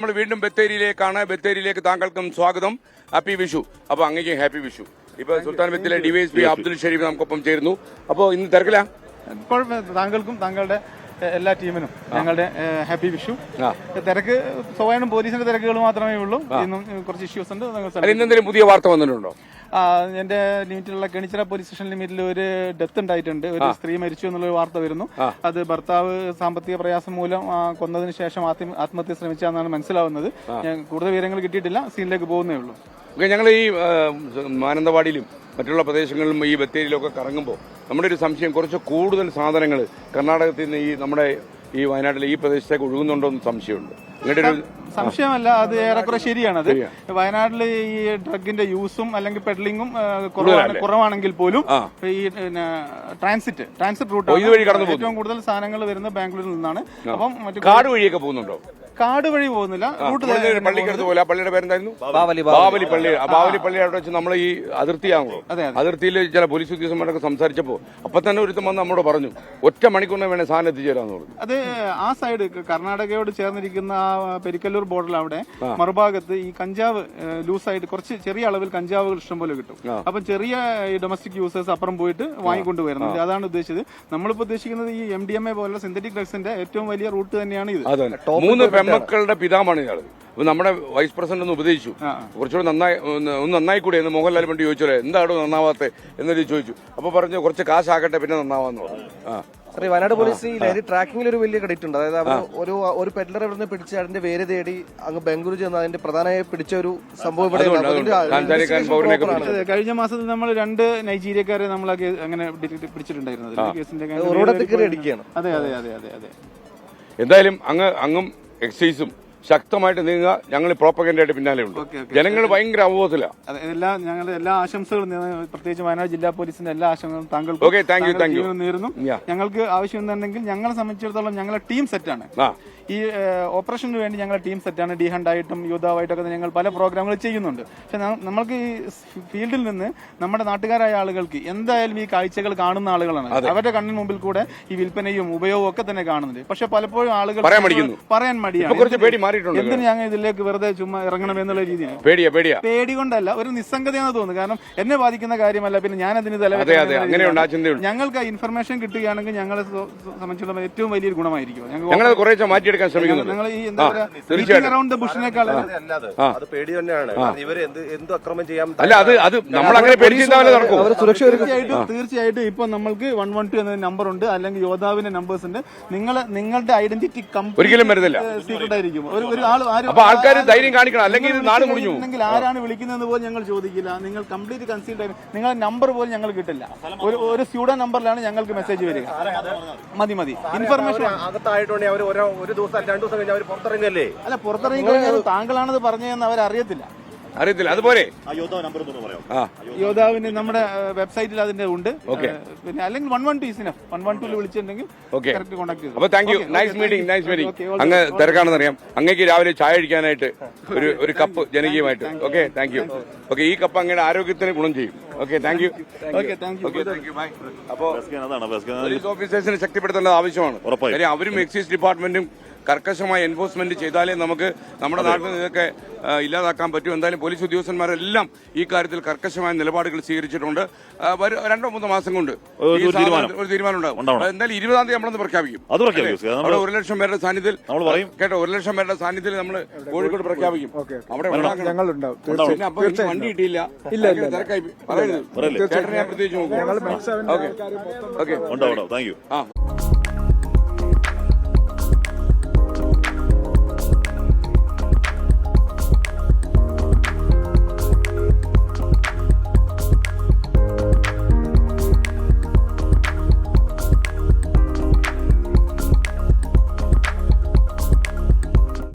നമ്മൾ വീണ്ടും ബത്തേരിയിലേക്കാണ്. ബത്തേരിയിലേക്ക് താങ്കൾക്കും സ്വാഗതം. ഹാപ്പി വിഷു അപ്പൊ അങ്ങേക്കും ഹാപ്പി വിഷു ഇപ്പൊ സുൽത്താൻ ബത്തിലെ ഡിവൈഎസ്പി അബ്ദുൽ ഷരീഫ് നമുക്കൊപ്പം ചേരുന്നു. അപ്പോ ഇന്ന് തിരക്കില്ല കുഴപ്പമില്ല. താങ്കൾക്കും താങ്കളുടെ എല്ലാ ടീമിനും ഞങ്ങളുടെ ഹാപ്പി വിഷു. തിരക്ക് സ്വാഭാവികം പോലീസിന്റെ തിരക്കുകൾ മാത്രമേ ഉള്ളൂ. ഇന്നും കുറച്ച് ഇഷ്യൂസ് ഉണ്ട്. എന്തെങ്കിലും പുതിയ വാർത്ത വന്നിട്ടുണ്ടോ? എന്റെ ലിമിറ്റിലുള്ള കെണിച്ചിറ പോലീസ് സ്റ്റേഷൻ ലിമിറ്റിൽ ഒരു ഡെത്ത് ഉണ്ടായിട്ടുണ്ട്. ഒരു സ്ത്രീ മരിച്ചു എന്നുള്ള വാർത്ത വരുന്നു. അത് ഭർത്താവ് സാമ്പത്തിക പ്രയാസം മൂലം കൊന്നതിന് ശേഷം ആത്മ- ആത്മഹത്യ ശ്രമിച്ചാന്നാണ് മനസ്സിലാവുന്നത്. ഞാൻ കൂടുതൽ വിവരങ്ങൾ കിട്ടിയിട്ടില്ല. സീനിലേക്ക് പോകുന്നേ ഉള്ളൂ. ഞങ്ങൾ ഈ മാനന്തവാടിയിലും മറ്റുള്ള പ്രദേശങ്ങളിലും ഈ ബത്തേരിയിലൊക്കെ കറങ്ങുമ്പോൾ നമ്മുടെ ഒരു സംശയം കുറച്ച് കൂടുതൽ സാധനങ്ങൾ കർണാടകത്തിൽ നിന്ന് ഈ നമ്മുടെ ഈ വയനാട്ടിലെ ഈ പ്രദേശത്തേക്ക് ഒഴുകുന്നുണ്ടോ എന്ന് സംശയമുണ്ട്. സംശയമല്ല അത് ഏറെക്കുറെ ശരിയാണ്. അത് വയനാട്ടിൽ ഈ ഡ്രഗിന്റെ യൂസും അല്ലെങ്കിൽ പെഡലിങ്ങും കുറവാണ് കുറവാണെങ്കിൽ പോലും ഈ ട്രാൻസിറ്റ് ട്രാൻസിറ്റ് റൂട്ട് ഏറ്റവും കൂടുതൽ സാധനങ്ങൾ വരുന്നത് ബാംഗ്ലൂരിൽ നിന്നാണ്. അപ്പം മറ്റു കാട് വഴിയൊക്കെ പോകുന്നുണ്ടോ? കാട് വഴി പോകുന്നില്ല റൂട്ട് പള്ളിക്കടുത്ത് പോലെ പള്ളിയുടെ പേരെന്തായിരുന്നു? ബാവലി പള്ളി. ബാവലി പള്ളി അവിടെ വെച്ച് നമ്മൾ ഈ അതിർത്തിയാണല്ലോ. അതെ, അതിർത്തിയിൽ ചില പോലീസ് ഉദ്യോഗസ്ഥന്മാരൊക്കെ സംസാരിച്ചപ്പോൾ അപ്പൊ തന്നെ ഒരുത്തം വന്ന് നമ്മോട് പറഞ്ഞു ഒറ്റ മണിക്കൂറിന് വേണേ സാധനം എത്തിച്ചേരാന്ന് പറഞ്ഞു. അത് ആ സൈഡ് കർണാടകയോട് ചേർന്നിരിക്കുന്ന ആ പെരിക്കല്ലൂർ ബോർഡിൽ അവിടെ മറുഭാഗത്ത് ഈ കഞ്ചാവ് ലൂസായിട്ട് കുറച്ച് ചെറിയ അളവിൽ കഞ്ചാവുകൾ ഇഷ്ടംപോലെ കിട്ടും. അപ്പൊ ചെറിയ ഡൊമസ്റ്റിക് യൂസേഴ്സ് അപ്പുറം പോയിട്ട് വാങ്ങിക്കൊണ്ട് വരുന്നത് അതാണ് ഉദ്ദേശിച്ചത്. നമ്മളിപ്പോ ഉദ്ദേശിക്കുന്നത് ഈ എം ഡി എം എ പോലുള്ള സിന്തറ്റിക് ഡ്രഗ്സിന്റെ ഏറ്റവും വലിയ റൂട്ട് തന്നെയാണ് ഇത്. അതെ മൂന്ന് പെമ്മക്കളുടെ പിതാമാണ് ഇയാൾ അപ്പൊ നമ്മുടെ വൈസ് പ്രസിഡന്റ് ഒന്ന് ഉപദേശിച്ചു. കുറച്ചുകൂടെ നന്നായി ഒന്ന് നന്നായി കൂടി എന്ന് മോഹൻലാൽ പണ്ട് ചോദിച്ചോലെ എന്താണോ നന്നാവാത്തെ? എന്നൊരു ചോദിച്ചു. അപ്പൊ പറഞ്ഞു കുറച്ച് കാശാക്കട്ടെ പിന്നെ നന്നാവാന്ന് പറഞ്ഞു ആ വയനാട് പോലീസ് ഈ ലഹരി ട്രാക്കിംഗിൽ ഒരു വലിയ ക്രെഡിറ്റ് ഉണ്ട്. അതായത് അവർ ഒരു ഒരു പെഡലർ ഇവിടെ നിന്ന് പിടിച്ച് അതിന്റെ പേര് തേടി അങ്ങ് ബംഗളൂരു ചെന്ന് അതിന്റെ പ്രധാനമായി പിടിച്ച ഒരു സംഭവം ഇവിടെ കഴിഞ്ഞ മാസത്തിൽ നമ്മൾ രണ്ട് നൈജീരിയക്കാരെ നമ്മൾ അങ്ങനെ പിടിച്ചിട്ടുണ്ടായിരുന്നു അതെ അതെ അതെ അതെ. എന്തായാലും അങ്ങ് അങ്ങും എക്സൈസും ശക്തമായിട്ട് നീങ്ങുക. ഞങ്ങൾ പ്രോപ്പഗൻഡായിട്ട് പിന്നാലെ ഉണ്ട്. ജനങ്ങൾ ഭയങ്കര അവബോധത്തിലാണ് എല്ലാ ഞങ്ങളുടെ എല്ലാ ആശംസകളും പ്രത്യേകിച്ച് വയനാട് ജില്ലാ പോലീസിന്റെ എല്ലാ ആശംസകളും താങ്കൾക്ക് okay thank you thank you നേരുന്നു. ഞങ്ങൾക്ക് ആവശ്യം എന്നുണ്ടെങ്കിൽ ഞങ്ങളെ സംബന്ധിച്ചിടത്തോളം ഞങ്ങളുടെ ടീം സെറ്റാണ്. ഈ ഓപ്പറേഷന് വേണ്ടി ഞങ്ങളുടെ ടീം സെറ്റാണ് ഡി ഹണ്ടായിട്ടും യൂതാവായിട്ടൊക്കെ ഞങ്ങൾ പല പ്രോഗ്രാമുകൾ ചെയ്യുന്നുണ്ട്. പക്ഷെ നമ്മൾക്ക് ഈ ഫീൽഡിൽ നിന്ന് നമ്മുടെ നാട്ടുകാരായ ആളുകൾക്ക് എന്തായാലും ഈ കാഴ്ചകൾ കാണുന്ന ആളുകളാണ്. അവരുടെ കണ്ണിന് മുമ്പിൽ കൂടെ ഈ വിൽപ്പനയും ഉപയോഗവും ഒക്കെ തന്നെ കാണുന്നുണ്ട്. പക്ഷെ പലപ്പോഴും ആളുകൾ പറയാൻ മടിയാണ്. എന്തിനു ഞങ്ങൾ ഇതിലേക്ക് വെറുതെ ചുമ്മാ ഇറങ്ങണം എന്നുള്ള രീതിയാണ് പേടി കൊണ്ടല്ല ഒരു നിസ്സംഗതയാണെന്ന് തോന്നുന്നു. കാരണം എന്നെ ബാധിക്കുന്ന കാര്യമല്ല പിന്നെ ഞാൻ അതിന് ഞങ്ങൾക്ക് ഇൻഫർമേഷൻ കിട്ടുകയാണെങ്കിൽ ഞങ്ങളെ സംബന്ധിച്ചിടത്തോളം ഏറ്റവും വലിയൊരു ഗുണമായിരിക്കും. ഞങ്ങൾ കുറേശ്ശെ ശ്രമിക്കുന്നത്. പേടി അല്ല? അത് അത് നമ്മൾ അങ്ങനെ നടക്കും. അവർ സുരക്ഷ ഒരുക്കും. തീർച്ചയായിട്ടും തീർച്ചയായിട്ടും ഇപ്പൊ നമ്മൾക്ക് വൺ വൺ ടു എന്ന നമ്പർ ഉണ്ട്. അല്ലെങ്കിൽ യോദ്ധാവിന്റെ നമ്പേഴ്സ് ഉണ്ട്. നിങ്ങൾ നിങ്ങളുടെ ഐഡന്റിറ്റി ഒരിക്കലും വരുന്നില്ല. സീക്രട്ട് ആയിരിക്കും. ഒരു ആൾ അപ്പൊ ആൾക്കാർ ധൈര്യം കാണിക്കണം. അല്ലെങ്കിൽ നാട് മുടിഞ്ഞു ആരാണ് വിളിക്കുന്നത് പോലും ഞങ്ങൾ ചോദിക്കില്ല. നിങ്ങൾ കംപ്ലീറ്റ് കൺസീൽഡ് ആയി നിങ്ങളുടെ നമ്പർ പോലും ഞങ്ങൾ കിട്ടില്ല. ഒരു ഒരു സ്യൂഡോ നമ്പറിലാണ് ഞങ്ങൾക്ക് മെസ്സേജ് വരിക. മതി മതി. ഇൻഫർമേഷൻ അകത്തായിട്ടുണ്ടെങ്കിൽ അവർ ഓരോ ഒരു ദിവസം രണ്ടു ദിവസം കഴിഞ്ഞ് അവർ പുറത്തിറങ്ങല്ലേ? അല്ല പുറത്തിറങ്ങി കഴിഞ്ഞാൽ താങ്കളാണത് പറഞ്ഞതെന്ന് അവർ അറിയത്തില്ല. അറിയത്തില്ല അതുപോലെ യോദ്ധാവിന് നമ്മുടെ വെബ്സൈറ്റിൽ അതിന്റെ ഉണ്ട്. പിന്നെ അല്ലെങ്കിൽ one one two is enough one one two വിളിച്ചിട്ടുണ്ടെങ്കിൽ okay correct contact ചെയ്തു. അപ്പൊ thank you nice meeting nice. Meeting അങ്ങ് തിരക്കാണെന്ന് അറിയാം അങ്ങേക്ക് രാവിലെ ചായ അടിക്കാനായിട്ട് ഒരു ഒരു കപ്പ് ജനകീയമായിട്ട്. ഓക്കെ താങ്ക് യു ഓക്കെ ഈ കപ്പ് അങ്ങയുടെ ആരോഗ്യത്തിന് ഗുണം ചെയ്യും. Okay thank you. Okay thank you bye അപ്പോൾ പോലീസ് ഓഫീസേഴ്സിനെ ശക്തിപ്പെടുത്തേണ്ടത് ആവശ്യമാണ്. കാര്യം അവരും എക്സൈസ് ഡിപ്പാർട്ട്മെന്റും കർക്കശമായ എൻഫോഴ്സ്മെന്റ് ചെയ്താലേ നമുക്ക് നമ്മുടെ നാട്ടിൽ നിന്ന് ഇതൊക്കെ ഇല്ലാതാക്കാൻ പറ്റും. എന്തായാലും പോലീസ് ഉദ്യോഗസ്ഥന്മാരെല്ലാം ഈ കാര്യത്തിൽ കർക്കശമായ നിലപാടുകൾ സ്വീകരിച്ചിട്ടുണ്ട്. രണ്ടോ മൂന്നോ മാസം കൊണ്ട് ഒരു തീരുമാനം. ഒരു തീരുമാനം എന്തായാലും ഇരുപതാം തീയതി നമ്മളൊന്ന് പ്രഖ്യാപിക്കും. അത് പ്രഖ്യാപിക്കും. അല്ലേ? അവിടെ ഒരു ലക്ഷം പേരുടെ സാന്നിധ്യത്തിൽ. കേട്ടോ ഒരു ലക്ഷം പേരുടെ സാന്നിധ്യത്തിൽ നമ്മൾ കോഴിക്കോട് പ്രഖ്യാപിക്കും. അവിടെ പിന്നെ അപ്പൊ വണ്ടി കിട്ടിയില്ല. ഇല്ല തിരക്കായി. പറയുന്നത് ചേട്ടനെ ഞാൻ പ്രത്യേകിച്ച് നോക്കും. ഓക്കെ. ഓക്കെ. ഉണ്ടാവും താങ്ക് യു ആ.